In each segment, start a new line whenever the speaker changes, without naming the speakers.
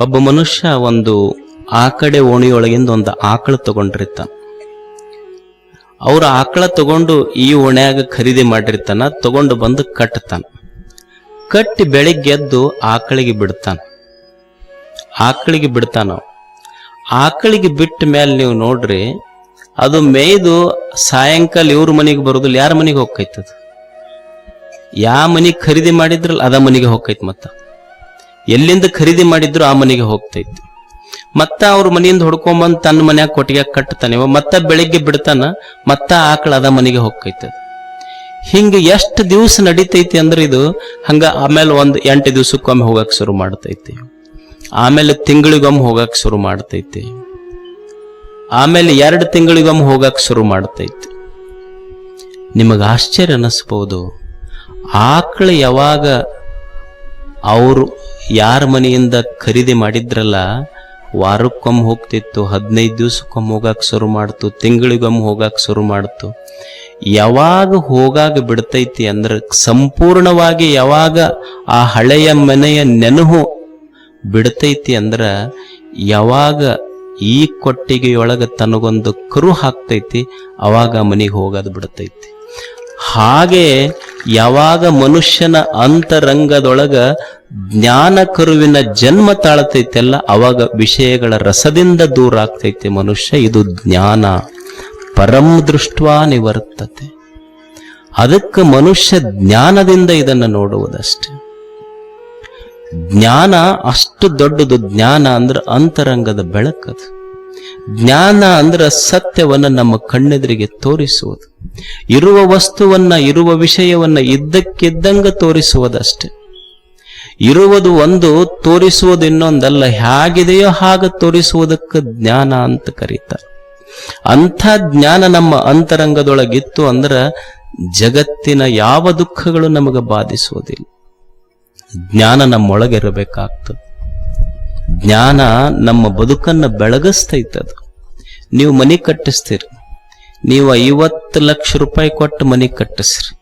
ಒಬ್ಬ ಮನುಷ್ಯ ಒಂದು ಆಕಡೆ ಕಡೆ ಓಣಿಯೊಳಗಿಂದ ಒಂದು ಆಕಳ ತಗೊಂಡಿರ್ತಾನ ಅವ್ರ ಆಕಳ ತಗೊಂಡು ಈ ಓಣ್ಯಾಗ ಖರೀದಿ ಮಾಡಿರ್ತಾನ, ತಗೊಂಡು ಬಂದು ಕಟ್ತಾನ. ಕಟ್ಟಿ ಬೆಳಿಗ್ಗೆದ್ದು ಆಕಳಿಗೆ ಬಿಡ್ತಾನ. ಆಕಳಿಗೆ ಬಿಡ್ತಾನ ಆಕಳಿಗೆ ಬಿಟ್ಟ ಮೇಲೆ ನೀವು ನೋಡ್ರಿ, ಅದು ಮೇಯ್ದು ಸಾಯಂಕಾಲ ಇವ್ರ ಮನೆಗೆ ಬರೋದಿಲ್ಲ, ಯಾರ ಮನೆಗೆ ಹೋಗ್ತೈತದ? ಯಾವ ಮನೆಗೆ ಖರೀದಿ ಮಾಡಿದ್ರಲ್ಲ, ಅದ ಮನೆಗೆ ಹೋಗ್ತೈತಿ ಮತ್ತ. ಎಲ್ಲಿಂದ ಖರೀದಿ ಮಾಡಿದ್ರು ಆ ಮನೆಗೆ ಹೋಗ್ತೈತಿ. ಮತ್ತ ಅವ್ರ ಮನೆಯಿಂದ ಹೊಡ್ಕೊಂಬಂದ್ ತನ್ನ ಮನ್ಯಾಗ ಕೊಟ್ಟಿಗೆ ಕಟ್ತಾನೆ ಮತ್ತೆ ಮತ್ತ ಬೆಳಿಗ್ಗೆ ಬಿಡ್ತಾನ, ಮತ್ತ ಆಕಳ ಅದ ಮನೆಗೆ ಹೋಗ್ತೈತದ ಹಿಂಗ ಎಷ್ಟು ದಿವಸ ನಡೀತೈತಿ ಅಂದ್ರೆ ಇದು ಹಂಗ ಆಮೇಲೆ ಒಂದು ಎಂಟು ದಿವ್ಸಕ್ಕೊಮ್ಮೆ ಹೋಗಕ್ ಶುರು ಮಾಡ್ತೈತಿ. ಆಮೇಲೆ ತಿಂಗಳಿಗೊಮ್ಮೆ ಹೋಗಕ್ ಶುರು ಮಾಡ್ತೈತಿ. ಆಮೇಲೆ ಎರಡು ತಿಂಗಳಿಗೊಮ್ಮೆ ಹೋಗಕ್ ಶುರು ಮಾಡ್ತೈತಿ. ನಿಮಗೆ ಆಶ್ಚರ್ಯ ಅನ್ನಿಸ್ಬೋದು ಆಕಳ ಯಾವಾಗ ಅವರು ಯಾರ ಮನೆಯಿಂದ ಖರೀದಿ ಮಾಡಿದ್ರಲ್ಲ, ವಾರಕ್ಕೊಮ್ಮೆ ಹೋಗ್ತಿತ್ತು, ಹದಿನೈದು ದಿವ್ಸಕ್ಕೊಮ್ಮೆ ಹೋಗಕ್ ಶುರು ಮಾಡ್ತು, ತಿಂಗಳಿಗೊಮ್ಮೆ ಹೋಗಕ್ ಶುರು ಮಾಡ್ತು. ಯಾವಾಗ ಹೋಗಾಗ ಬಿಡ್ತೈತಿ ಅಂದ್ರೆ, ಸಂಪೂರ್ಣವಾಗಿ ಯಾವಾಗ ಆ ಹಳೆಯ ಮನೆಯ ನೆನಹು ಬಿಡ್ತೈತಿ ಅಂದ್ರೆ, ಯಾವಾಗ ಈ ಕೊಟ್ಟಿಗೆಯೊಳಗ ತನಗೊಂದು ಕರು ಹಾಕ್ತೈತಿ, ಅವಾಗ ಮನೆಗೆ ಹೋಗೋದು ಬಿಡ್ತೈತಿ. ಹಾಗೆ ಯಾವಾಗ ಮನುಷ್ಯನ ಅಂತರಂಗದೊಳಗ ಜ್ಞಾನ ಕರುವಿನ ಜನ್ಮ ತಾಳತೈತೆಲ್ಲ, ಅವಾಗ ವಿಷಯಗಳ ರಸದಿಂದ ದೂರ ಆಗ್ತೈತೆ ಮನುಷ್ಯ. ಇದು ಜ್ಞಾನ. ಪರಂ ದೃಷ್ಟ್ವಾ ನಿವರ್ತತೆ. ಅದಕ್ಕೆ ಮನುಷ್ಯ ಜ್ಞಾನದಿಂದ ಇದನ್ನು ನೋಡುವುದಷ್ಟೆ. ಜ್ಞಾನ ಅಷ್ಟು ದೊಡ್ಡದು, ಜ್ಞಾನ ಅಂದ್ರೆ ಅಂತರಂಗದ ಬೆಳಕದು. ಜ್ಞಾನ ಅಂದ್ರೆ ಸತ್ಯವನ್ನ ನಮ್ಮ ಕಣ್ಣೆದುರಿಗೆ ತೋರಿಸುವುದು. ಇರುವ ವಸ್ತುವನ್ನ, ಇರುವ ವಿಷಯವನ್ನ ಇದ್ದಕ್ಕಿದ್ದಂಗೆ ತೋರಿಸುವುದಷ್ಟೆ. ಇರುವುದು ಒಂದು, ತೋರಿಸುವುದು ಇನ್ನೊಂದಲ್ಲ, ಹೇಗಿದೆಯೋ ಹಾಗೆ ತೋರಿಸುವುದಕ್ಕೆ ಜ್ಞಾನ ಅಂತ ಕರೀತಾರೆ. ಅಂಥ ಜ್ಞಾನ ನಮ್ಮ ಅಂತರಂಗದೊಳಗಿತ್ತು ಅಂದ್ರೆ ಜಗತ್ತಿನ ಯಾವ ದುಃಖಗಳು ನಮಗೆ ಬಾಧಿಸುವುದಿಲ್ಲ. ಜ್ಞಾನ ನಮ್ಮೊಳಗಿರಬೇಕಾಗ್ತದೆ ಜ್ಞಾನ ನಮ್ಮ ಬದುಕನ್ನು ಬೆಳಗಿಸ್ತೈತದು. ನೀವು ಮನೆ ಕಟ್ಟಿಸ್ತೀರಿ. ನೀವು ಐವತ್ತು ಲಕ್ಷ ರೂಪಾಯಿ ಕೊಟ್ಟು ಮನೆ ಕಟ್ಟಿಸ್ರಿ.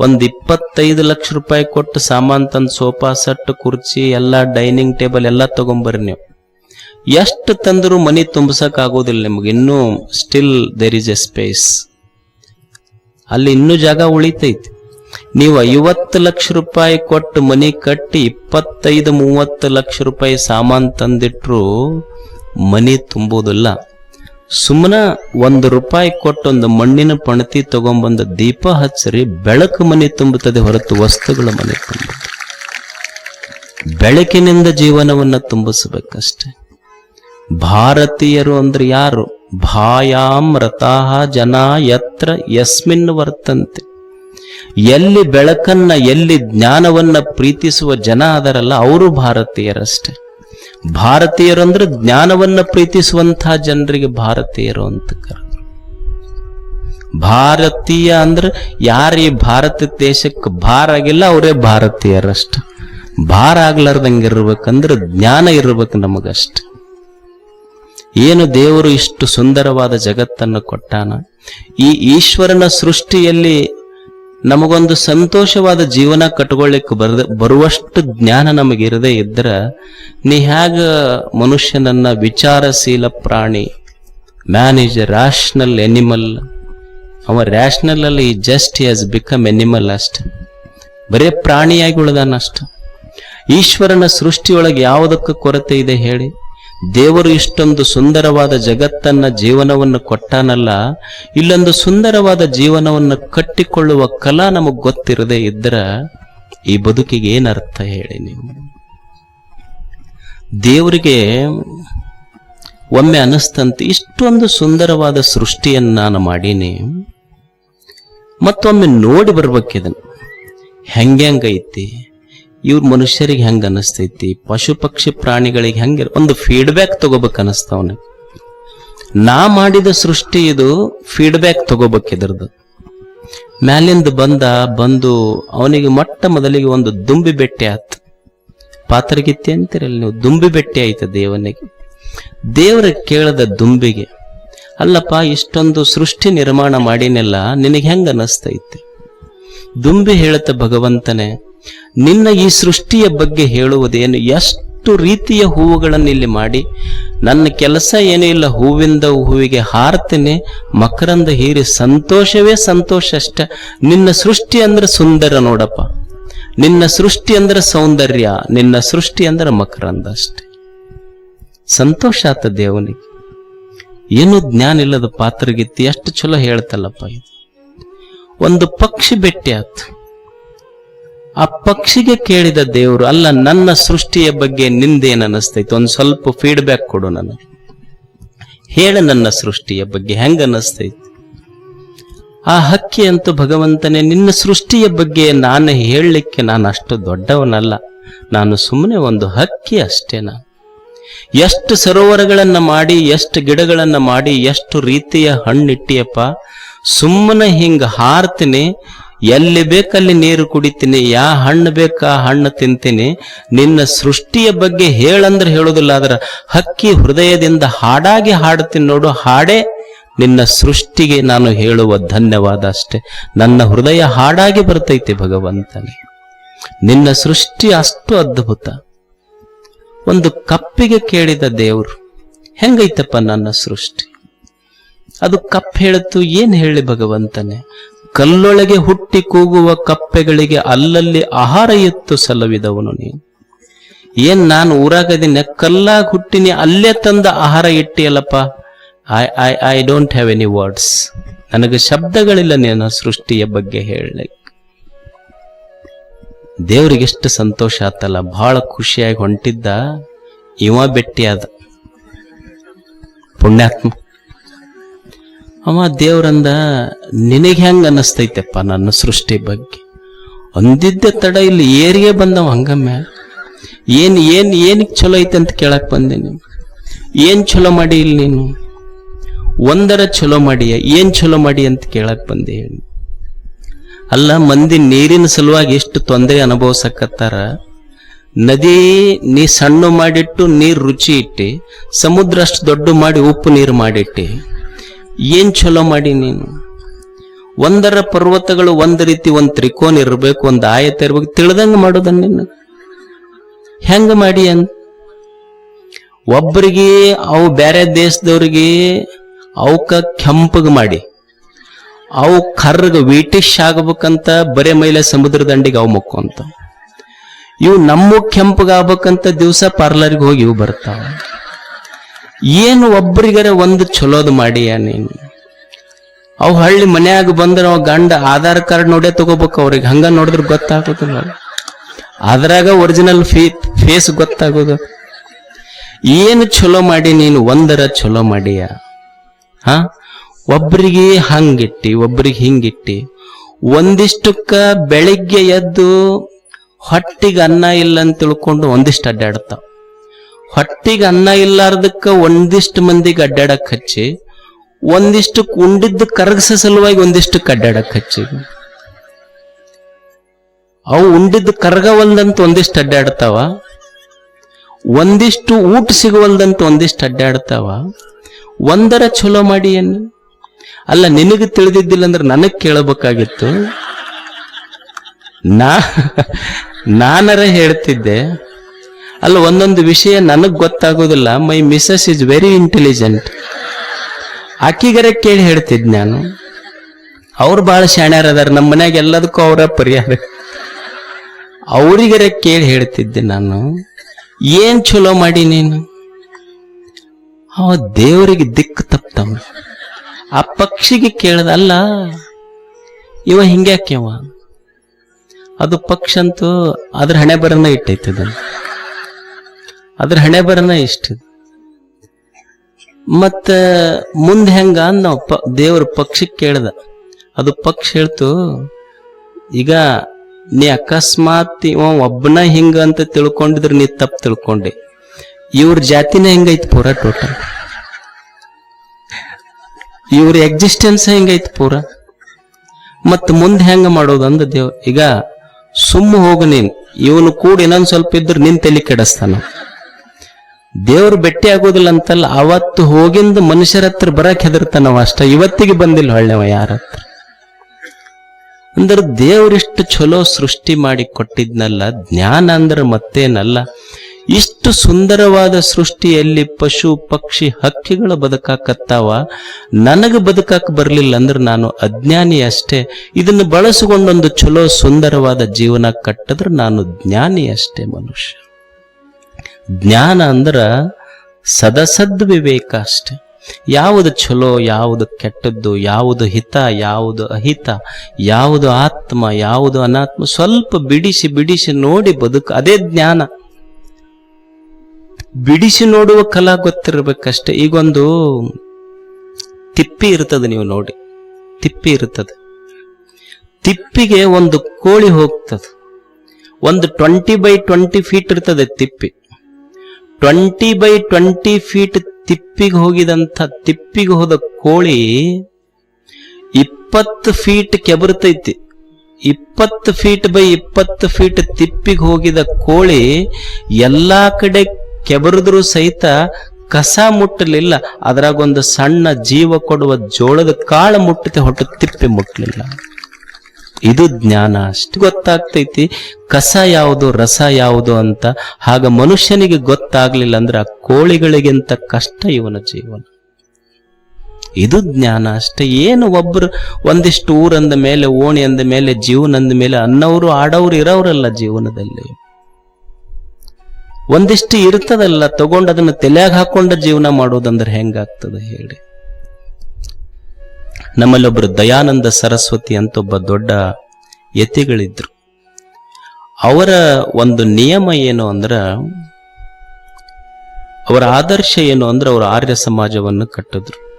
ಒಂದು ಇಪ್ಪತ್ತೈದು ಲಕ್ಷ ರೂಪಾಯಿ ಕೊಟ್ಟು ಸಾಮಾನು ತಂದು ಸೋಫಾ ಸೆಟ್, ಕುರ್ಚಿ, ಎಲ್ಲ ಡೈನಿಂಗ್ ಟೇಬಲ್ ಎಲ್ಲ ತಗೊಂಬರ್ರಿ ನೀವು. ಎಷ್ಟು ತಂದರೂ ಮನೆ ತುಂಬಸಕ್ ಆಗೋದಿಲ್ಲ ನಿಮ್ಗೆ. ಇನ್ನೂ still there is a space ಅಲ್ಲಿ ಇನ್ನೂ ಜಾಗ ಉಳಿತೈತಿ. ನೀವು ಐವತ್ತು ಲಕ್ಷ ರೂಪಾಯಿ ಕೊಟ್ಟು ಮನೆ ಕಟ್ಟಿ ಇಪ್ಪತ್ತೈದು, ಮೂವತ್ತು ಲಕ್ಷ ರೂಪಾಯಿ ಸಾಮಾನ್ ತಂದಿಟ್ರು ಮನಿ ತುಂಬುವುದಿಲ್ಲ ಸುಮ್ಮನ ಒಂದು ರೂಪಾಯಿ ಕೊಟ್ಟೊಂದು ಮಣ್ಣಿನ ಪಣತಿ ತಗೊಂಬಂದ ದೀಪ ಹಚ್ಚರಿ, ಬೆಳಕು ಮನೆ ತುಂಬುತ್ತದೆ ಹೊರತು ವಸ್ತುಗಳ ಮನೆ ತುಂಬ ಬೆಳಕಿನಿಂದ ಜೀವನವನ್ನ ತುಂಬಿಸಬೇಕಷ್ಟೆ. ಭಾರತೀಯರು ಅಂದ್ರೆ ಯಾರು? ಭಾಯಾಂ ರತಾಹ ಜನ ಯತ್ರ ಯಸ್ಮಿನ್ ವರ್ತಂತೆ. ಎಲ್ಲಿ ಬೆಳಕನ್ನ, ಎಲ್ಲಿ ಜ್ಞಾನವನ್ನ ಪ್ರೀತಿಸುವ ಜನ ಅದರಲ್ಲ ಅವರು ಭಾರತೀಯರಷ್ಟೇ. ಭಾರತೀಯರು ಅಂದ್ರೆ ಜ್ಞಾನವನ್ನ ಪ್ರೀತಿಸುವಂತಹ ಜನರಿಗೆ ಭಾರತೀಯರು ಅಂತ ಕರೆದ್ರು. ಭಾರತೀಯ ಅಂದ್ರೆ ಯಾರು ಈ ಭಾರತ ದೇಶಕ್ಕೆ ಭಾರ ಆಗಿಲ್ಲ, ಅವರೇ ಭಾರತೀಯರಷ್ಟ. ಭಾರ ಆಗ್ಲಾರ್ದಂಗೆ ಇರ್ಬೇಕಂದ್ರೆ ಜ್ಞಾನ ಇರ್ಬೇಕು ನಮಗಷ್ಟೆ. ಏನು ದೇವರು ಇಷ್ಟು ಸುಂದರವಾದ ಜಗತ್ತನ್ನು ಕೊಟ್ಟಾನ? ಈ ಈಶ್ವರನ ಸೃಷ್ಟಿಯಲ್ಲಿ ನಮಗೊಂದು ಸಂತೋಷವಾದ ಜೀವನ ಕಟ್ಕೊಳ್ಳಿಕ್ಕೆ ಬರದ, ಬರುವಷ್ಟು ಜ್ಞಾನ ನಮಗಿರದೇ ಇದ್ರ ನೀ ಹ್ಯಾಗ ಮನುಷ್ಯನನ್ನ ವಿಚಾರಶೀಲ ಪ್ರಾಣಿ man is a rational animal ಅವ ರ್ಯಾಷನಲ್ ಅಲ್ಲಿ ಜಸ್ಟ್ ಹ್ಯಾಸ್ ಬಿಕಮ್ ಎನಿಮಲ್ ಅಷ್ಟ. ಬರೇ ಪ್ರಾಣಿಯಾಗಿ ಉಳಿದಾನಷ್ಟ. ಈಶ್ವರನ ಸೃಷ್ಟಿಯೊಳಗೆ ಯಾವುದಕ್ಕೆ ಕೊರತೆ ಇದೆ ಹೇಳಿ? ದೇವರು ಇಷ್ಟೊಂದು ಸುಂದರವಾದ ಜಗತ್ತನ್ನ ಜೀವನವನ್ನು ಕೊಟ್ಟಾನಲ್ಲ, ಇಲ್ಲೊಂದು ಸುಂದರವಾದ ಜೀವನವನ್ನು ಕಟ್ಟಿಕೊಳ್ಳುವ ಕಲಾ ನಮಗ್ ಗೊತ್ತಿರದೇ ಇದ್ರ ಈ ಬದುಕಿಗೆ ಏನರ್ಥ ಹೇಳಿ ನೀವು? ದೇವರಿಗೆ ಒಮ್ಮೆ ಅನಿಸ್ತಂತೆ ಇಷ್ಟೊಂದು ಸುಂದರವಾದ ಸೃಷ್ಟಿಯನ್ನು ನಾನು ಮಾಡೀನಿ. ಮತ್ತೊಮ್ಮೆ ನೋಡಿ ಬರ್ಬೇಕಿದನ್. ಹೆಂಗೆ ಹೆಂಗೈತಿ ಇವ್ರ ಮನುಷ್ಯರಿಗೆ ಹೆಂಗೆ ಅನಿಸ್ತೈತಿ? ಪಶು ಪಕ್ಷಿ ಪ್ರಾಣಿಗಳಿಗೆ ಹೆಂಗೆ ಒಂದು ಫೀಡ್ಬ್ಯಾಕ್ ತಗೋಬೇಕು ಅನಿಸ್ತಾವನೆ ನಾ ಮಾಡಿದ ಸೃಷ್ಟಿ ಇದು ಫೀಡ್ಬ್ಯಾಕ್ ತಗೋಬೇಕು ಇದ್ರದ್ದು. ಮ್ಯಾಲಿಂದ ಬಂದ, ಬಂದು ಅವನಿಗೆ ಮೊಟ್ಟ ಮೊದಲಿಗೆ ಒಂದು ದುಂಬಿ ಬೆಟ್ಟೆ ಆಯ್ತು ಪಾತ್ರಗಿತ್ತಿ ಅಂತೀರಲ್ಲ ನೀವು? ದುಂಬಿ ಬೆಟ್ಟೆ ಆಯ್ತು ದೇವನಿಗೆ. ದೇವರ ಕೇಳದ ದುಂಬಿಗೆ, ಅಲ್ಲಪ್ಪ, ಇಷ್ಟೊಂದು ಸೃಷ್ಟಿ ನಿರ್ಮಾಣ ಮಾಡಿನೆಲ್ಲ, ನಿನಗೆ ಹೆಂಗ ಅನಿಸ್ತೈತಿ? ದುಂಬಿ ಹೇಳುತ್ತ ಭಗವಂತನೇ ನಿನ್ನ ಈ ಸೃಷ್ಟಿಯ ಬಗ್ಗೆ ಹೇಳುವುದೇನು? ಎಷ್ಟು ರೀತಿಯ ಹೂವುಗಳನ್ನು ಇಲ್ಲಿ ಮಾಡಿ? ನನ್ನ ಕೆಲಸ ಏನೂ ಇಲ್ಲ, ಹೂವಿಂದ ಹೂವಿಗೆ ಹಾರ್ತೀನಿ, ಮಕರಂದ ಹೀರಿ ಸಂತೋಷವೇ ಸಂತೋಷ ಅಷ್ಟ. ನಿನ್ನ ಸೃಷ್ಟಿ ಅಂದ್ರೆ ಸುಂದರ ನೋಡಪ್ಪ. ನಿನ್ನ ಸೃಷ್ಟಿ ಅಂದ್ರೆ ಸೌಂದರ್ಯ, ನಿನ್ನ ಸೃಷ್ಟಿ ಅಂದ್ರೆ ಮಕರಂದ ಅಷ್ಟೆ. ಸಂತೋಷ ಆತ ದೇವನಿಗೆ. ಏನು ಜ್ಞಾನ ಇಲ್ಲದ ಪಾತ್ರಗಿತ್ತಿ, ಎಷ್ಟು ಚಲೋ ಹೇಳ್ತಲ್ಲಪ್ಪ ಇದು. ಒಂದು ಪಕ್ಷಿ ಭೇಟಿ ಆತು. ಆ ಪಕ್ಷಿಗೆ ಕೇಳಿದ ದೇವರು, ಅಲ್ಲ, ನನ್ನ ಸೃಷ್ಟಿಯ ಬಗ್ಗೆ ನಿಂದೇನು ಅನಿಸ್ತೈತೆ ಒಂದು ಸ್ವಲ್ಪ ಫೀಡ್ಬ್ಯಾಕ್ ಕೊಡು ನನಗೆ. ಹೇಳ ನನ್ನ ಸೃಷ್ಟಿಯ ಬಗ್ಗೆ ಹೆಂಗ ಅನಿಸ್ತೈತಿ ಆ ಹಕ್ಕಿ ಅಂತೂ, ಭಗವಂತನೇ, ನಿನ್ನ ಸೃಷ್ಟಿಯ ಬಗ್ಗೆ ನಾನು ಹೇಳಲಿಕ್ಕೆ ನಾನು ಅಷ್ಟು ದೊಡ್ಡವನಲ್ಲ. ನಾನು ಸುಮ್ಮನೆ ಒಂದು ಹಕ್ಕಿ ಅಷ್ಟೇ ನಾನು. ಎಷ್ಟು ಸರೋವರಗಳನ್ನ ಮಾಡಿ, ಎಷ್ಟು ಗಿಡಗಳನ್ನ ಮಾಡಿ, ಎಷ್ಟು ರೀತಿಯ ಹಣ್ಣಿಟ್ಟಿಯಪ್ಪ. ಸುಮ್ಮನೆ ಹಿಂಗ ಹಾರ್ತೀನಿ ಎಲ್ಲಿ ಬೇಕಲ್ಲಿ ನೀರು ಕುಡಿತೀನಿ, ಯಾ ಹಣ್ಣು ಬೇಕಾ ಹಣ್ಣು ತಿಂತೀನಿ. ನಿನ್ನ ಸೃಷ್ಟಿಯ ಬಗ್ಗೆ ಹೇಳಂದ್ರೆ ಹೇಳೋದಿಲ್ಲ, ಆದ್ರೆ ಹಕ್ಕಿ ಹೃದಯದಿಂದ ಹಾಡಾಗಿ ಹಾಡುತ್ತೀನಿ ನೋಡು, ಹಾಡೇ ನಿನ್ನ ಸೃಷ್ಟಿಗೆ ನಾನು ಹೇಳುವ ಧನ್ಯವಾದ ಅಷ್ಟೇ. ನನ್ನ ಹೃದಯ ಹಾಡಾಗಿ ಬರ್ತೈತೆ ಭಗವಂತನೇ. ನಿನ್ನ ಸೃಷ್ಟಿ ಅಷ್ಟು ಅದ್ಭುತ. ಒಂದು ಕಪ್ಪಿಗೆ ಕೇಳಿದ ದೇವರು, ಹೆಂಗೈತಪ್ಪ ನನ್ನ ಸೃಷ್ಟಿ? ಅದು ಕಪ್ ಹೇಳುತ್ತು, ಏನ್ ಹೇಳಿ ಭಗವಂತನೇ? ಕಲ್ಲೊಳಗೆ ಹುಟ್ಟಿ ಕೂಗುವ ಕಪ್ಪೆಗಳಿಗೆ ಅಲ್ಲಲ್ಲಿ ಆಹಾರ ಎತ್ತು ಸಲವಿದವನು ನೀನು. ಏನ್ ನಾನು ಊರಾಗದಿನ ಕಲ್ಲಾಗ ಹುಟ್ಟಿನಿ ಅಲ್ಲೇ ತಂದ ಆಹಾರ ಇಟ್ಟಿಯಲ್ಲಪ್ಪ? I I I don't have any words ನನಗೆ ಶಬ್ದಗಳಿಲ್ಲ ನೀನು ಸೃಷ್ಟಿಯ ಬಗ್ಗೆ ಹೇಳಲಿಕ್ಕೆ. ದೇವ್ರಿಗೆ ಎಷ್ಟು ಸಂತೋಷ ಆತಲ್ಲ. ಬಹಳ ಖುಷಿಯಾಗಿ ಹೊಂಟಿದ್ದ ಇವ ಭೆಟ್ಟಿಯಾದ ಪುಣ್ಯಾತ್ಮ ಅವ ದೇವ್ರಂದ ನಿನಗೆ ಹೆಂಗ ಅನ್ನಿಸ್ತೈತೆಪ್ಪ ನನ್ನ ಸೃಷ್ಟಿ ಬಗ್ಗೆ? ಒಂದಿದ್ದೆ ತಡ ಇಲ್ಲಿ ಏರಿಗೆ ಬಂದವ ಹಂಗಮ್ಮೆ ಏನ್ ಏನ್ ಏನಕ್ಕೆ ಚಲೋ ಐತೆ ಅಂತ ಕೇಳಕ್ ಬಂದೆ ನೀನು? ಏನ್ ಚಲೋ ಮಾಡಿ ಇಲ್ಲಿ ನೀನು? ಒಂದರ ಚಲೋ ಮಾಡಿಯ? ಏನ್ ಚಲೋ ಮಾಡಿ ಅಂತ ಕೇಳಕ್ ಬಂದೆ ಹೇಳಿ. ಅಲ್ಲ, ಮಂದಿ ನೀರಿನ ಸಲುವಾಗಿ ಎಷ್ಟು ತೊಂದರೆ ಅನುಭವಿಸಕತ್ತಾರ? ನದಿ, ನೀ ಸಣ್ಣ ಮಾಡಿಟ್ಟು ನೀರು ರುಚಿ ಇಟ್ಟಿ, ಸಮುದ್ರ ಅಷ್ಟು ದೊಡ್ಡ ಮಾಡಿ ಉಪ್ಪು ನೀರು ಮಾಡಿಟ್ಟಿ. ಏನ್ ಚಲೋ ಮಾಡಿ ನೀನು? ಒಂದರ ಪರ್ವತಗಳು ಒಂದ್ ರೀತಿ ಒಂದ್ ತ್ರಿಕೋನ ಇರ್ಬೇಕು, ಒಂದ್ ಆಯತ ಇರ್ಬೇಕು, ತಿಳಿದಂಗ ಮಾಡೋದನ್ನ ನೀನು ಹೆಂಗ ಮಾಡಿ ಅಂತ ಒಬ್ಬರಿಗೆ ಅವು ಬೇರೆ ದೇಶದವ್ರಿಗೆ ಅವಕ್ಕ ಕೆಂಪಗೆ ಮಾಡಿ. ಅವು ಕರ್ರಗ ವೀಟಿಶ್ ಆಗ್ಬೇಕಂತ ಬರೇ ಮೈಲೆ ಸಮುದ್ರ ದಂಡಿಗೆ ಅವು ಮುಕ್ಕೊಂತ ಇವು ನಮ್ಮ ಕೆಂಪಗಾಗ್ಬೇಕಂತ ದಿವಸ ಪಾರ್ಲರ್ಗೆ ಹೋಗಿ ಇವು ಬರ್ತಾವ. ಏನು ಒಬ್ರಿಗರೆ ಒಂದು ಚಲೋದು ಮಾಡಿಯ ನೀನು? ಅವು ಹಳ್ಳಿ ಮನ್ಯಾಗ ಬಂದ್ರೆ ಅವ ಗಂಡ ಆಧಾರ್ ಕಾರ್ಡ್ ನೋಡೇ ತಗೋಬೇಕು ಅವ್ರಿಗೆ. ಹಂಗ ನೋಡಿದ್ರೆ ಗೊತ್ತಾಗೋದಿಲ್ಲ. ಅದ್ರಾಗ ಒರಿಜಿನಲ್ ಫೀ ಫೇಸ್ ಗೊತ್ತಾಗೋದು. ಏನು ಚಲೋ ಮಾಡಿ ನೀನು ಒಂದರ ಚಲೋ ಮಾಡಿಯ? ಹಾ? ಒಬ್ರಿಗೆ ಹಂಗಿಟ್ಟಿ, ಒಬ್ರಿಗೆ ಹಿಂಗಿಟ್ಟಿ. ಒಂದಿಷ್ಟಕ್ಕ ಬೆಳಿಗ್ಗೆ ಎದ್ದು ಹೊಟ್ಟಿಗೆ ಅನ್ನ ಇಲ್ಲ ಅಂತ ತಿಳ್ಕೊಂಡು ಒಂದಿಷ್ಟು ಅಡ್ಡಾಡ್ತಾವ. ಹೊಟ್ಟಿಗೆ ಅನ್ನ ಇಲ್ಲಾರ್ದಕ್ಕ ಒಂದಿಷ್ಟು ಮಂದಿಗೆ ಅಡ್ಡಾಡಕ್ ಹಚ್ಚಿ, ಒಂದಿಷ್ಟು ಉಂಡಿದ್ದು ಕರಗಸ ಸಲುವಾಗಿ ಒಂದಿಷ್ಟು ಅಡ್ಡಾಡಕ್ ಹಚ್ಚಿ. ಅವು ಕರಗ ಕರಗವಲ್ದಂತ ಒಂದಿಷ್ಟು ಅಡ್ಡಾಡ್ತಾವ, ಒಂದಿಷ್ಟು ಊಟ ಸಿಗುವಲ್ದಂತ ಒಂದಿಷ್ಟು ಅಡ್ಡಾಡ್ತಾವ. ಒಂದರ ಚಲೋ ಮಾಡಿ ಏನು? ಅಲ್ಲ, ನಿನಗೆ ತಿಳಿದಿದ್ದಿಲ್ಲ ಅಂದ್ರೆ ನನಗೆ ಕೇಳಬೇಕಾಗಿತ್ತು. ನಾ, ನಾನರ ಹೇಳ್ತಿದ್ದೆ ಅಲ್ಲ, ಒಂದೊಂದು ವಿಷಯ ನನಗ್ ಗೊತ್ತಾಗೋದಿಲ್ಲ. My missus is very intelligent ಅಕ್ಕಿಗರೆ ಕೇಳಿ ಹೇಳ್ತಿದ್ ನಾನು. ಅವ್ರು ಬಹಳ ಶಾಣ್ಯಾರ ಅದಾರ. ನಮ್ಮ ಮನ್ಯಾಗ ಎಲ್ಲದಕ್ಕೂ ಅವರ ಪರಿಹಾರ. ಅವರಿಗರೆ ಕೇಳಿ ಹೇಳ್ತಿದ್ದೆ ನಾನು. ಏನ್ ಚಲೋ ಮಾಡಿ ನೀನು? ಅವ ದೇವರಿಗೆ ದಿಕ್ಕು ತಪ್ತವ ಆ ಪಕ್ಷಿಗೆ ಕೇಳ್ದಲ್ಲ ಇವ ಹಿಂಗ್ಯಾಕೆ ಅವ? ಅದು ಪಕ್ಷ ಅಂತೂ ಅದ್ರ ಹಣೆ ಬರನ್ನ ಇಟ್ಟೈತೆ ಅದನ್ನ. ಅದ್ರ ಹಣೆ ಬರನ ಇಷ್ಟ. ಮತ್ತ ಮುಂದೆ ಹೆಂಗ ನಾವು ಪ, ದೇವ್ರ ಪಕ್ಷಕ್ಕೆ ಕೇಳ್ದ. ಅದು ಪಕ್ಷ ಹೇಳ್ತು, ಈಗ ನೀ ಅಕಸ್ಮಾತ್ ಇವ ಒಬ್ಬನ ಹಿಂಗ ಅಂತ ತಿಳ್ಕೊಂಡಿದ್ರೆ ನೀ ತಪ್ಪು ತಿಳ್ಕೊಂಡೆ. ಇವ್ರ ಜಾತಿನ ಹೆಂಗೈತಿ ಪೂರ ಟೋಟಲ್ ಇವ್ರ ಎಕ್ಸಿಸ್ಟೆನ್ಸ್ ಹೆಂಗೈತಿ ಪೂರ? ಮತ್ ಮುಂದೆ ಹೆಂಗ ಮಾಡೋದು ಅಂದ ದೇವ್ ಈಗ ಸುಮ್ಮ ಹೋಗು ನೀನ್. ಇವನು ಕೂಡ ಇನ್ನೊಂದ್ ಸ್ವಲ್ಪ ಇದ್ರ ನಿನ್ ತಲೆ ಕೆಡಿಸ್ತಾನ. ದೇವ್ರು ಬೆಟ್ಟಿ ಆಗೋದಿಲ್ಲ ಅಂತಲ್ಲ, ಅವತ್ತು ಹೋಗಿಂದ ಮನುಷ್ಯರ ಹತ್ರ ಬರಕ್ ಹೆದರ್ತಾನವ ಅಷ್ಟ. ಇವತ್ತಿಗೆ ಬಂದಿಲ್ಲ ಹೊಳ್ಳೆವ ಯಾರ ಹತ್ರ. ಅಂದ್ರೆ ದೇವ್ರಿಷ್ಟು ಚಲೋ ಸೃಷ್ಟಿ ಮಾಡಿ ಕೊಟ್ಟಿದ್ನಲ್ಲ, ಜ್ಞಾನ ಅಂದ್ರೆ ಮತ್ತೇನಲ್ಲ. ಇಷ್ಟು ಸುಂದರವಾದ ಸೃಷ್ಟಿಯಲ್ಲಿ ಪಶು, ಪಕ್ಷಿ, ಹಕ್ಕಿಗಳು ಬದುಕಾಕತ್ತಾವ. ನನಗೆ ಬದುಕಾಕ ಬರಲಿಲ್ಲ ಅಂದ್ರೆ ನಾನು ಅಜ್ಞಾನಿ ಅಷ್ಟೇ. ಇದನ್ನು ಬಳಸಿಕೊಂಡೊಂದು ಚಲೋ ಸುಂದರವಾದ ಜೀವನ ಕಟ್ಟಿದ್ರೆ ನಾನು ಜ್ಞಾನಿ ಅಷ್ಟೇ ಮನುಷ್ಯ. ಜ್ಞಾನ ಅಂದ್ರೆ ಸದಸದ್ ವಿವೇಕ ಅಷ್ಟೆ. ಯಾವುದು ಚಲೋ ಯಾವುದು ಕೆಟ್ಟದ್ದು, ಯಾವುದು ಹಿತ, ಯಾವುದು ಅಹಿತ, ಯಾವುದು ಆತ್ಮ, ಯಾವುದು ಅನಾತ್ಮ, ಸ್ವಲ್ಪ ಬಿಡಿಸಿ ಬಿಡಿಸಿ ನೋಡಿ ಬದುಕು, ಅದೇ ಜ್ಞಾನ. ಬಿಡಿಸಿ ನೋಡುವ ಕಲಾ ಗೊತ್ತಿರ್ಬೇಕಷ್ಟೆ. ಈಗೊಂದು ತಿಪ್ಪಿ ಇರ್ತದೆ ನೀವು ನೋಡಿ. ತಿಪ್ಪಿ ಇರ್ತದೆ. ತಿಪ್ಪಿಗೆ ಒಂದು ಕೋಳಿ ಹೋಗ್ತದೆ. ಒಂದು ಟ್ವೆಂಟಿ ಬೈ ಟ್ವೆಂಟಿ ಫೀಟ್ ಇರ್ತದೆ ತಿಪ್ಪಿ. ಟ್ವೆಂಟಿ ಬೈ ಟ್ವೆಂಟಿ ಫೀಟ್ ತಿಪ್ಪಿಗೆ ಹೋಗಿದಂಥ ತಿಪ್ಪಿಗೆ ಹೋದ ಕೋಳಿ ಇಪ್ಪತ್ತು ಫೀಟ್ ಕೆಬರ್ತೈತಿ. ಇಪ್ಪತ್ತು ಫೀಟ್ ಬೈ ಇಪ್ಪತ್ತು ಫೀಟ್ ತಿಪ್ಪಿಗೆ ಹೋಗಿದ ಕೋಳಿ ಎಲ್ಲಾ ಕಡೆ ಕೆಬರಿದ್ರು ಸಹಿತ ಕಸ ಮುಟ್ಟಲಿಲ್ಲ. ಅದ್ರಾಗೊಂದು ಸಣ್ಣ ಜೀವ ಕೊಡುವ ಜೋಳದ ಕಾಳು ಮುಟ್ಟತೆ ಹೊಟ್ಟು ತಿಪ್ಪಿ ಮುಟ್ಟಲಿಲ್ಲ ಇದು ಜ್ಞಾನ. ಅಷ್ಟು ಗೊತ್ತಾಗ್ತೈತಿ. ಕಸ ಯಾವುದು, ರಸ ಯಾವುದು ಅಂತ. ಹಾಗ ಮನುಷ್ಯನಿಗೆ ಗೊತ್ತಾಗ್ಲಿಲ್ಲ ಅಂದ್ರೆ ಆ ಕೋಳಿಗಳಿಗಿಂತ ಕಷ್ಟ ಇವನ ಜೀವನ. ಇದು ಜ್ಞಾನ. ಅಷ್ಟೇ ಏನು ಒಬ್ರು ಒಂದಿಷ್ಟು ಊರಂದ ಮೇಲೆ ಓಣಿ ಅಂದ ಮೇಲೆ ಜೀವನ ಅಂದ ಮೇಲೆ ಅನ್ನವರು ಆಡವ್ರು ಇರೋರಲ್ಲ ಜೀವನದಲ್ಲಿ. ಒಂದಿಷ್ಟು ಇರ್ತದಲ್ಲ, ತಗೊಂಡು ಅದನ್ನು ತಲೆಯಾಗ ಹಾಕೊಂಡ ಜೀವನ ಮಾಡೋದಂದ್ರೆ ಹೆಂಗಾಗ್ತದೆ ಹೇಳಿ. ನಮ್ಮಲ್ಲಿ ಒಬ್ರು ದಯಾನಂದ ಸರಸ್ವತಿ ಅಂತ ಒಬ್ಬ ದೊಡ್ಡ ಯತಿಗಳಿದ್ರು. ಅವರ ಒಂದು ನಿಯಮ ಏನು ಅಂದ್ರೆ, ಅವರ ಆದರ್ಶ ಏನು ಅಂದ್ರೆ ಅವರು ಆರ್ಯ ಸಮಾಜವನ್ನು ಕಟ್ಟಿದ್ರು.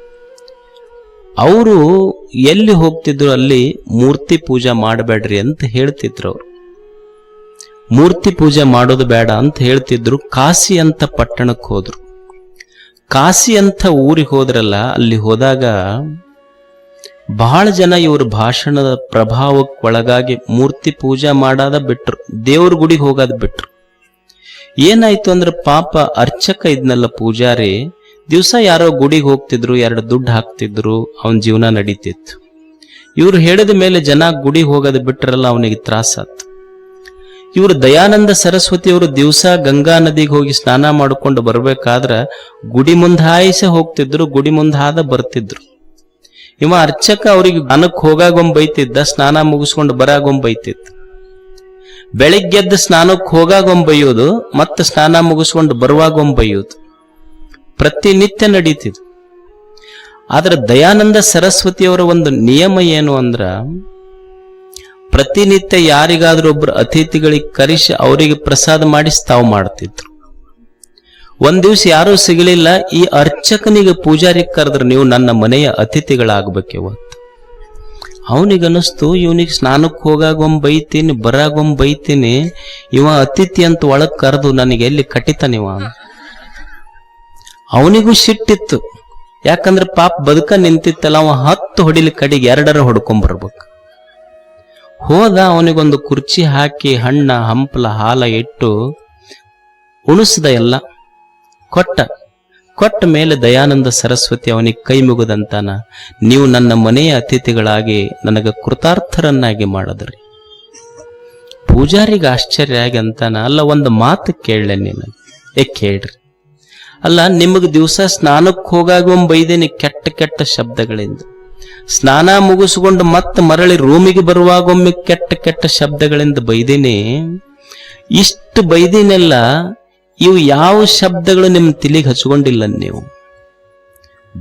ಅವರು ಎಲ್ಲಿ ಹೋಗ್ತಿದ್ರು ಅಲ್ಲಿ ಮೂರ್ತಿ ಪೂಜೆ ಮಾಡಬೇಡ್ರಿ ಅಂತ ಹೇಳ್ತಿದ್ರು ಅವರು. ಮೂರ್ತಿ ಪೂಜೆ ಮಾಡೋದು ಬೇಡ ಅಂತ ಹೇಳ್ತಿದ್ರು ಕಾಶಿ ಅಂತ ಪಟ್ಟಣಕ್ಕೆ ಹೋದ್ರು. ಕಾಶಿ ಅಂತ ಊರಿಗೆ ಹೋದ್ರಲ್ಲ, ಅಲ್ಲಿ ಹೋದಾಗ ಬಹಳ ಜನ ಇವ್ರ ಭಾಷಣದ ಪ್ರಭಾವಕ್ಕೊಳಗಾಗಿ ಮೂರ್ತಿ ಪೂಜೆ ಮಾಡಾದ ಬಿಟ್ರು, ದೇವ್ರ ಗುಡಿಗೆ ಹೋಗಾದ ಬಿಟ್ರು. ಏನಾಯ್ತು ಅಂದ್ರೆ ಪಾಪ ಅರ್ಚಕ ಇದ್ನಲ್ಲ ಪೂಜಾರಿ, ದಿವಸ ಯಾರೋ ಗುಡಿಗೆ ಹೋಗ್ತಿದ್ರು, ಎರಡು ದುಡ್ಡು ಹಾಕ್ತಿದ್ರು, ಅವನ ಜೀವನ ನಡೀತಿತ್ತು. ಇವ್ರು ಹೇಳಿದ ಮೇಲೆ ಜನ ಗುಡಿಗೆ ಹೋಗೋದು ಬಿಟ್ರಲ್ಲ ಅವನಿಗೆ ತ್ರಾಸಾತು ಇವರು ದಯಾನಂದ ಸರಸ್ವತಿಯವರು ದಿವಸ ಗಂಗಾ ನದಿಗೆ ಹೋಗಿ ಸ್ನಾನ ಮಾಡಿಕೊಂಡು ಬರಬೇಕಾದ್ರೆ ಗುಡಿ ಮುಂದೆ ಹಾಯಿಸೆ ಹೋಗ್ತಿದ್ರು, ಗುಡಿ ಮುಂದಾದ ಬರ್ತಿದ್ರು. ಇವ ಅರ್ಚಕ ಅವ್ರಿಗೆ ಅನಕ್ ಹೋಗಾಗೊಂಬೈತಿದ್ದ ಬೈತಿದ್ದ, ಸ್ನಾನ ಮುಗಿಸ್ಕೊಂಡು ಬರಾಗೊಂಬೈತಿತ್ತು ಬೆಳಿಗ್ಗೆದ್ದು ಸ್ನಾನಕ್ಕೆ ಹೋಗಾಗೊಮ್ಮೆ ಬೈಯೋದು, ಮತ್ತೆ ಸ್ನಾನ ಮುಗಿಸ್ಕೊಂಡು ಬರುವಾಗೊಮ್ಮೆ ಬೈಯೋದು. ಪ್ರತಿನಿತ್ಯ ನಡೀತಿದ್. ಆದ್ರೆ ದಯಾನಂದ ಸರಸ್ವತಿಯವರ ಒಂದು ನಿಯಮ ಏನು ಅಂದ್ರ, ಪ್ರತಿನಿತ್ಯ ಯಾರಿಗಾದ್ರೂ ಒಬ್ರು ಅತಿಥಿಗಳಿಗೆ ಕರೆಸಿ ಅವರಿಗೆ ಪ್ರಸಾದ ಮಾಡಿಸಿ ತಾವು ಮಾಡ್ತಿದ್ರು. ಒಂದ್ ದಿವ್ಸ ಯಾರೂ ಸಿಗಲಿಲ್ಲ, ಈ ಅರ್ಚಕನಿಗೆ ಪೂಜಾರಿ ಕರೆದ್ರೆ, ನೀವು ನನ್ನ ಮನೆಯ ಅತಿಥಿಗಳಾಗ್ಬೇಕು ಇವತ್ತು ಅವನಿಗನ್ನಿಸ್ತು ಇವನಿಗೆ ಸ್ನಾನಕ್ಕೆ ಹೋಗಾಗೊಮ್ಮೆ ಬೈತೀನಿ ಬರಾಗೊಮ್ಮೆ ಬೈತೀನಿ, ಇವ ಅತಿಥಿ ಅಂತ ಒಳಗೆ ಕರೆದು ನನಗೆ ಎಲ್ಲಿ ಕಟ್ಟಿತಾನಿವ ಅವನಿಗೂ ಸಿಟ್ಟಿತ್ತು. ಯಾಕಂದ್ರೆ ಪಾಪ ಬದುಕ ನಿಂತಿತ್ತಲ್ಲ, ಅವ ಹತ್ತು ಹೊಡಿಲಿ ಕಡೆಗೆ ಎರಡರ ಹೊಡ್ಕೊಂಬರ್ಬೇಕು ಹೋದ, ಅವನಿಗೊಂದು ಕುರ್ಚಿ ಹಾಕಿ, ಹಣ್ಣ, ಹಂಪಲ, ಹಾಲ ಇಟ್ಟು ಉಣಿಸ್ದ ಎಲ್ಲ. ಕೊಟ್ಟ ಕೊಟ್ಟ ಮೇಲೆ ದಯಾನಂದ ಸರಸ್ವತಿ ಅವನಿಗೆ ಕೈ ಮುಗಿದಂತಾನ, ನೀವು ನನ್ನ ಮನೆಯ ಅತಿಥಿಗಳಾಗಿ ನನಗೆ ಕೃತಾರ್ಥರನ್ನಾಗಿ ಮಾಡಿದ್ರಿ. ಪೂಜಾರಿಗೆ ಆಶ್ಚರ್ಯ ಆಗಿ ಅಂತಾನ, ಅಲ್ಲ, ಒಂದು ಮಾತು ಕೇಳಲೆ ನೀನು. ಏ, ಕೇಳ್ರಿ. ಅಲ್ಲ, ನಿಮಗೆ ದಿವಸ ಸ್ನಾನಕ್ಕೆ ಹೋಗಾಗ ಬೈದೇನೆ ಕೆಟ್ಟ ಕೆಟ್ಟ ಶಬ್ದಗಳಿಂದ. ಸ್ನಾನ ಮುಗಿಸ್ಕೊಂಡು ಮತ್ತೆ ಮರಳಿ ರೂಮಿಗೆ ಬರುವಾಗೊಮ್ಮೆ ಕೆಟ್ಟ ಕೆಟ್ಟ ಶಬ್ದಗಳಿಂದ ಬೈದೇನೆ, ಇಷ್ಟು ಬೈದಿನೆಲ್ಲ ಇವು ಯಾವ ಶಬ್ದಗಳು ನಿಮ್ಮ ತಿಲಿಗೆ ಹಚ್ಕೊಂಡಿಲ್ಲ ನೀವು?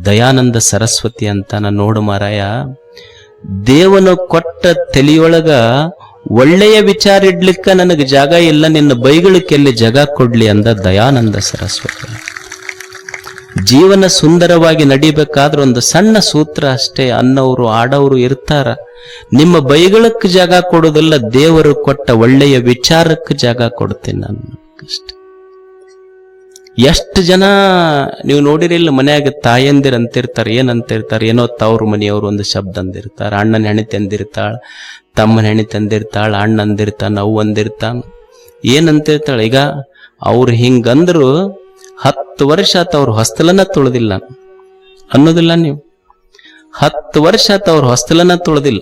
ದಯಾನಂದ ಸರಸ್ವತಿ ಅಂತ ನಾನು ನೋಡು ಮಾರಾಯ, ದೇವನು ಕೊಟ್ಟ ತಲಿಯೊಳಗ ಒಳ್ಳೆಯ ವಿಚಾರ ಇಡ್ಲಿಕ್ಕ ನನಗೆ ಜಾಗ ಇಲ್ಲ, ನಿನ್ನ ಬೈಗಳಿಕೆಯಲ್ಲಿ ಜಾಗ ಕೊಡ್ಲಿ ಅಂದ ದಯಾನಂದ ಸರಸ್ವತಿ. ಜೀವನ ಸುಂದರವಾಗಿ ನಡಿಬೇಕಾದ್ರೆ ಒಂದು ಸಣ್ಣ ಸೂತ್ರ ಅಷ್ಟೇ ಅನ್ನವರು ಆಡವರು ಇರ್ತಾರ. ನಿಮ್ಮ ಬೈಗಳಕ್ಕೆ ಜಾಗ ಕೊಡೋದಲ್ಲ ದೇವರು ಕೊಟ್ಟ ಒಳ್ಳೆಯ ವಿಚಾರಕ್ಕೆ ಜಾಗ ಕೊಡ್ತೇನೆ ನಾನು. ಅಷ್ಟೆ. ಎಷ್ಟು ಜನ ನೀವು ನೋಡಿರಿಲ್ಲ ಮನ್ಯಾಗ ತಾಯಂದಿರು ಅಂತಿರ್ತಾರೆ, ಏನ್ ಅಂತಿರ್ತಾರೆ, ಏನೋ ತವ್ರ ಮನೆಯವರು ಒಂದು ಶಬ್ದ ಅಂದಿರ್ತಾರೆ. ಅಣ್ಣನ ಹೆಣಿ ತಂದಿರ್ತಾಳ, ತಮ್ಮನ ಹೆಣಿ ತಂದಿರ್ತಾಳ, ಅಣ್ಣ ಅಂದಿರ್ತಾನ ಅವು ಅಂದಿರ್ತಾನ ಏನಂತಿರ್ತಾಳೆ ಈಗ ಅವ್ರು ಹಿಂಗಂದ್ರು ಹತ್ತು ವರ್ಷ ಆತ ಅವ್ರ ಹೊಸ್ತಲನ್ನ ತೊಳೆದಿಲ್ಲ ಅನ್ನೋದಿಲ್ಲ ನೀವು. ಹತ್ತು ವರ್ಷ ಆತ ಅವ್ರ ಹೊಸ್ತಲನ್ನ ತೊಳೆದಿಲ್ಲ.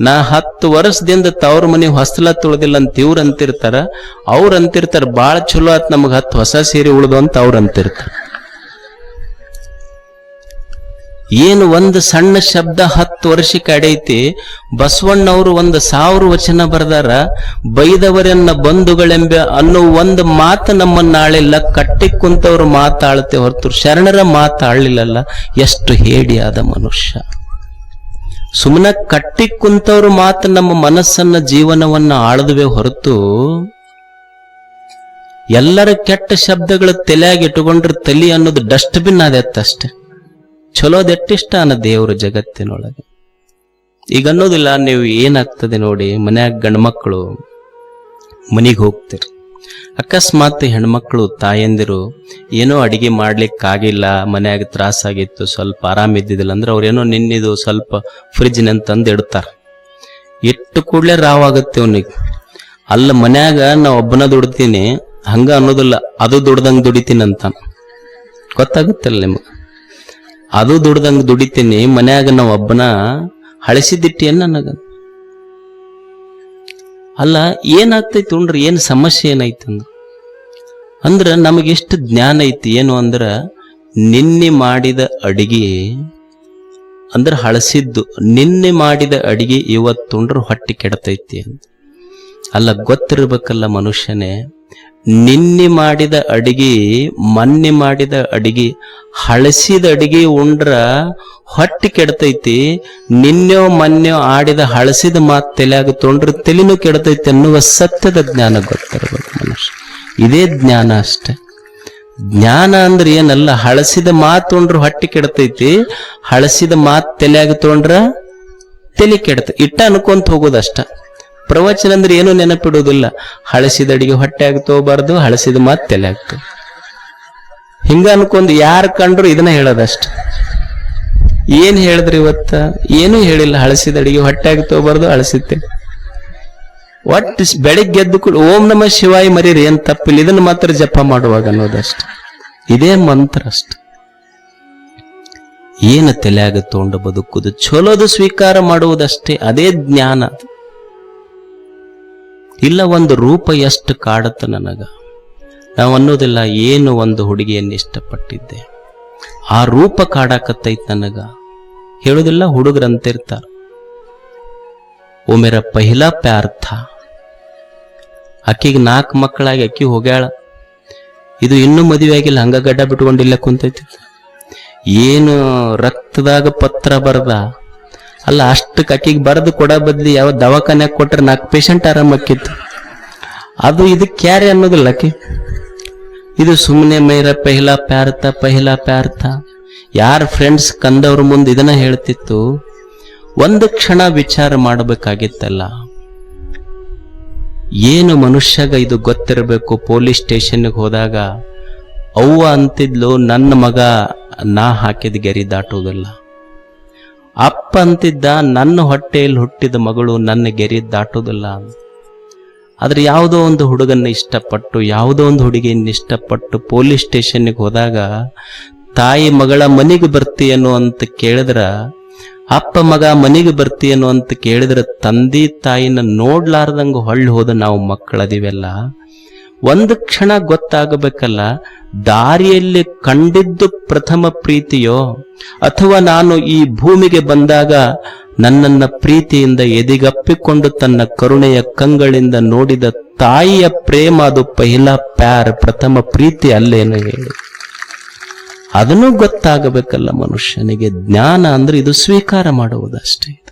ನಾ ಹತ್ತು ವರ್ಷದಿಂದ ತವ್ರ ಮನೆ ಹೊಸಲ ತುಳ್ದಿಲ್ಲ ಅಂತ ಇವ್ರು ಅಂತಿರ್ತಾರ. ಅವ್ರು ಅಂತಿರ್ತಾರ, ಬಾಳ ಚಲೋ ಆತ್ ನಮಗ್ ಹತ್ತು ಹೊಸ ಸೀರೆ ಉಳ್ದು ಅಂತ ಅವ್ರು ಅಂತಿರ್ತಾರ. ಏನು ಒಂದು ಸಣ್ಣ ಶಬ್ದ ಹತ್ತು ವರ್ಷಕ್ಕೆ ಅಡೈತಿ. ಬಸವಣ್ಣವರು ಒಂದು ಸಾವಿರ ವಚನ ಬರೆದಾರ, ಬೈದವರನ್ನ ಬಂಧುಗಳೆಂಬ ಅನ್ನೋ ಒಂದು ಮಾತು ನಮ್ಮನ್ನ ಆಳಿಲ್ಲ ಕಟ್ಟಿ ಕುಂತವ್ರು ಮಾತಾಳ್ತೆ ಹೊರತು, ಶರಣರ ಮಾತಾಡ್ಲಿಲ್ಲಲ್ಲ ಎಷ್ಟು ಹೇಡಿಯಾದ ಮನುಷ್ಯ. ಸುಮ್ಮನೆ ಕಟ್ಟಿ ಕುಂತವ್ರು ಮಾತು ನಮ್ಮ ಮನಸ್ಸನ್ನ ಜೀವನವನ್ನ ಆಳದುವೆ ಹೊರತು ಎಲ್ಲರ ಕೆಟ್ಟ ಶಬ್ದಗಳ ತಲೆಯಾಗಿ ಇಟ್ಟುಕೊಂಡ್ರೆ ತಲಿ ಅನ್ನೋದು ಡಸ್ಟ್ಬಿನ್ ಅದೆತ್ತಷ್ಟೆ ಚಲೋದೆಟ್ಟಿಷ್ಟ ಅನ್ನ ದೇವ್ರ ಜಗತ್ತಿನೊಳಗೆ. ಈಗ ಅನ್ನೋದಿಲ್ಲ ನೀವು ಏನಾಗ್ತದೆ ನೋಡಿ, ಮನ್ಯಾಗ ಗಂಡ್ಮಕ್ಳು ಮನಿಗೆ ಹೋಗ್ತೀರಿ. ಅಕಸ್ಮಾತ್ ಹೆಣ್ಮಕ್ಳು ತಾಯಂದಿರು ಏನೋ ಅಡಿಗೆ ಮಾಡ್ಲಿಕ್ಕಾಗಿಲ್ಲ, ಮನೆಯಾಗ ತ್ರಾಸಾಗಿತ್ತು, ಸ್ವಲ್ಪ ಆರಾಮ ಇದ್ದಿದ್ದಿಲ್ಲ ಅಂದ್ರೆ ಅವ್ರೇನೋ ನಿನ್ನಿದು ಸ್ವಲ್ಪ ಫ್ರಿಜ್ನ ತಂದು ಇಡ್ತಾರ. ಇಟ್ಟು ಕೂಡಲೇ ರಾವಾಗುತ್ತೆ ಅವನಿಗೆ ಅಲ್ಲ, ಮನ್ಯಾಗ ನಾ ಒಬ್ಬನ ದುಡ್ತೀನಿ, ಹಂಗ ಅನ್ನೋದಿಲ್ಲ, ಅದು ದುಡ್ದಂಗ್ ದುಡಿತೀನಿ ಅಂತ ಗೊತ್ತಾಗುತ್ತಲ್ಲ ನಿಮಗೆ? ಅದು ದುಡ್ದಂಗ್ ದುಡಿತೀನಿ, ಮನ್ಯಾಗ ನಾ ಒಬ್ಬನ ಹಳಸಿದಿಟ್ಟಿಯನ್ನ ನನಗ ಅಲ್ಲ, ಏನಾಗ್ತೈತಿ ಉಂಡ್ರಿ ಏನು ಸಮಸ್ಯೆ ಏನೈತಿ ಅಂದ್ರೆ? ನಮಗೆ ನಮಗೆಷ್ಟು ಜ್ಞಾನ ಐತಿ ಏನು ಅಂದ್ರೆ ನಿನ್ನೆ ಮಾಡಿದ ಅಡಿಗೆ ಅಂದ್ರೆ ಹಳಸಿದ್ದು. ನಿನ್ನೆ ಮಾಡಿದ ಅಡಿಗೆ ಇವತ್ತುಂಡ್ರ ಹೊಟ್ಟೆ ಕೆಡತೈತಿ ಅಂತ. ಅಲ್ಲ, ಗೊತ್ತಿರಬೇಕಲ್ಲ ಮನುಷ್ಯನೇ. ನಿನ್ನೆ ಮಾಡಿದ ಅಡಿಗೆ, ಮೊನ್ನೆ ಮಾಡಿದ ಅಡಿಗೆ, ಹಳಸಿದ ಅಡಿಗೆ ಉಂಡ್ರ ಹೊಟ್ಟೆ ಕೆಡ್ತೈತಿ, ನಿನ್ನೆಯೋ ಮೊನ್ನೆಯೋ ಆಡಿದ ಹಳಸಿದ ಮಾತು ತಲೆಯಾಗ ತೊಂಡ್ರ ತಲೆನೂ ಕೆಡ್ತೈತಿ ಅನ್ನುವ ಸತ್ಯದ ಜ್ಞಾನ ಗೊತ್ತಿರಬೇಕು ಮನುಷ್ಯ. ಇದೇ ಜ್ಞಾನ ಅಷ್ಟೆ. ಜ್ಞಾನ ಅಂದ್ರೆ ಏನಲ್ಲ, ಹಳಸಿದ ಮಾತು ಉಂಡ್ರ ಹೊಟ್ಟೆ ಕೆಡ್ತೈತಿ, ಹಳಸಿದ ಮಾತು ತಲೆಯಾಗ ತೊಂಡ್ರ ತಲೆ ಕೆಡ್ತ, ಇಟ್ಟ ಅನ್ಕೊಂತ ಹೋಗೋದಷ್ಟ. ಪ್ರವಚನ ಅಂದ್ರೆ ಏನು ನೆನಪಿಡುವುದಿಲ್ಲ. ಹಳಸಿದ ಅಡಿಗೆ ಹೊಟ್ಟೆ ಆಗಿ ತಗೋಬಾರ್ದು ಹಳಸಿದ ಮಾತು ತಲೆ ಆಗ್ತದೆ. ಹಿಂಗ ಅನ್ಕೊಂಡು ಯಾರು ಕಂಡ್ರು ಇದನ್ನ ಹೇಳೋದಷ್ಟು. ಏನ್ ಹೇಳಿದ್ರಿ ಇವತ್ತ? ಏನೂ ಹೇಳಿಲ್ಲ. ಹಳಸಿದ ಅಡಿಗೆ ಹೊಟ್ಟೆ ಆಗಿ ತಗೋಬಾರ್ದು ಹಳಸಿದ್ದೆ. ಒಟ್ಟು ಬೆಳಿಗ್ಗೆ ಎದ್ದು ಕೂಡ ಓಂ ನಮ ಶಿವಾಯಿ ಮರೀರಿ ಏನ್ ತಪ್ಪಿಲ್ಲ. ಇದನ್ನ ಮಾತ್ರ ಜಪ ಮಾಡುವಾಗ ಅನ್ನೋದಷ್ಟ. ಇದೇ ಮಂತ್ರ ಅಷ್ಟ. ಏನು ತಲೆಯಾಗ ತಗೊಂಡು ಬದುಕುದು ಚಲೋದು ಸ್ವೀಕಾರ ಮಾಡುವುದಷ್ಟೇ. ಅದೇ ಜ್ಞಾನ ಇಲ್ಲ ಒಂದು ರೂಪ ಎಷ್ಟು ಕಾಡುತ್ತ ನನಗ? ನಾವು ಅನ್ನೋದಿಲ್ಲ, ಏನು ಒಂದು ಹುಡುಗಿಯನ್ನು ಇಷ್ಟಪಟ್ಟಿದ್ದೆ. ಆ ರೂಪ ಕಾಡಾಕತ್ತೈತ್ ನನಗ. ಹೇಳುದಿಲ್ಲ ಹುಡುಗರಂತಿರ್ತಾರ ಒಮ್ಮೆರ ಮೇರ ಪಹಿಲಾ ಪ್ಯಾರ್ಥ. ಅಕ್ಕಿಗೆ ನಾಲ್ಕು ಮಕ್ಕಳಾಗಿ ಅಕ್ಕಿ ಹೋಗ್ಯಾಳ. ಇದು ಇನ್ನೂ ಮದುವೆ ಆಗಿಲ್ಲ, ಹಂಗ ಗಡ್ಡ ಬಿಟ್ಕೊಂಡಿಲ್ಲ ಕುಂತೈತಿ. ಏನು ರಕ್ತದಾಗ ಪತ್ರ ಬರ್ದ ಅಲ್ಲ, ಅಷ್ಟು ಆಕಿಗೆ ಬರೆದು ಕೊಡ ಬದ್ಲಿ ಯಾವ ದವಾಖಾನ್ಯಾಗ ಕೊಟ್ರೆ ನಾಲ್ಕು ಪೇಷಂಟ್ ಆರಾಮಕ್ಕಿತ್ತು ಅದು ಇದು ಕ್ಯಾರೆ ಅನ್ನೋದಿಲ್ಲ ಅಕ್ಕಿ. ಇದು ಸುಮ್ಮನೆ ಮೈರ, ಪಹಿಲ ಪ್ಯಾರ್ಥ ಪಹಿಲ ಪ್ಯಾರ್ಥ. ಯಾರ ಫ್ರೆಂಡ್ಸ್ ಕಂದವ್ರ ಮುಂದೆ ಇದನ್ನ ಹೇಳ್ತಿತ್ತು? ಒಂದು ಕ್ಷಣ ವಿಚಾರ ಮಾಡಬೇಕಾಗಿತ್ತಲ್ಲ. ಏನು ಮನುಷ್ಯಗ ಇದು ಗೊತ್ತಿರಬೇಕು? ಪೊಲೀಸ್ ಸ್ಟೇಷನ್ಗೆ ಹೋದಾಗ ಅವ್ವ ಅಂತಿದ್ಲು, ನನ್ನ ಮಗ ನಾ ಹಾಕಿದ ಗೆರಿ ದಾಟುವುದಿಲ್ಲ. ಅಪ್ಪ ಅಂತಿದ್ದ ನನ್ನ ಹೊಟ್ಟೆಯಲ್ಲಿ ಹುಟ್ಟಿದ ಮಗಳು ನನ್ನ ಗೆರಿ ದಾಟೋದಿಲ್ಲ ಆದರೆ ಯಾವುದೋ ಒಂದು ಹುಡುಗನ್ನ ಇಷ್ಟಪಟ್ಟು, ಯಾವುದೋ ಒಂದು ಹುಡುಗಿಯನ್ನು ಇಷ್ಟಪಟ್ಟು ಪೊಲೀಸ್ ಸ್ಟೇಷನ್ಗೆ ಹೋದಾಗ, ತಾಯಿ ಮಗಳ ಮನೆಗೆ ಬರ್ತೀಯನು ಅಂತ ಕೇಳಿದ್ರ, ಅಪ್ಪ ಮಗ ಮನೆಗೆ ಬರ್ತೀಯನು ಅಂತ ಕೇಳಿದ್ರೆ, ತಂದೆ ತಾಯಿನ ನೋಡ್ಲಾರ್ದಂಗ ಹೊಳ್ಳಿ ಹೋದ ನಾವು ಮಕ್ಕಳದಿವೆಲ್ಲ. ಒಂದು ಕ್ಷಣ ಗೊತ್ತಾಗಬೇಕಲ್ಲ, ದಾರಿಯಲ್ಲಿ ಕಂಡಿದ್ದು ಪ್ರಥಮ ಪ್ರೀತಿಯೋ? ಅಥವಾ ನಾನು ಈ ಭೂಮಿಗೆ ಬಂದಾಗ ನನ್ನನ್ನ ಪ್ರೀತಿಯಿಂದ ಎದಿಗಪ್ಪಿಕೊಂಡು ತನ್ನ ಕರುಣೆಯ ಕಂಗಳಿಂದ ನೋಡಿದ ತಾಯಿಯ ಪ್ರೇಮ ಅದು ಪಹಿಲ ಪ್ಯಾರ್, ಪ್ರಥಮ ಪ್ರೀತಿ ಅಲ್ಲೇನು ಹೇಳಿ. ಅದನ್ನು ಗೊತ್ತಾಗಬೇಕಲ್ಲ ಮನುಷ್ಯನಿಗೆ. ಜ್ಞಾನ ಅಂದ್ರೆ ಇದು ಸ್ವೀಕಾರ ಮಾಡುವುದಷ್ಟೇ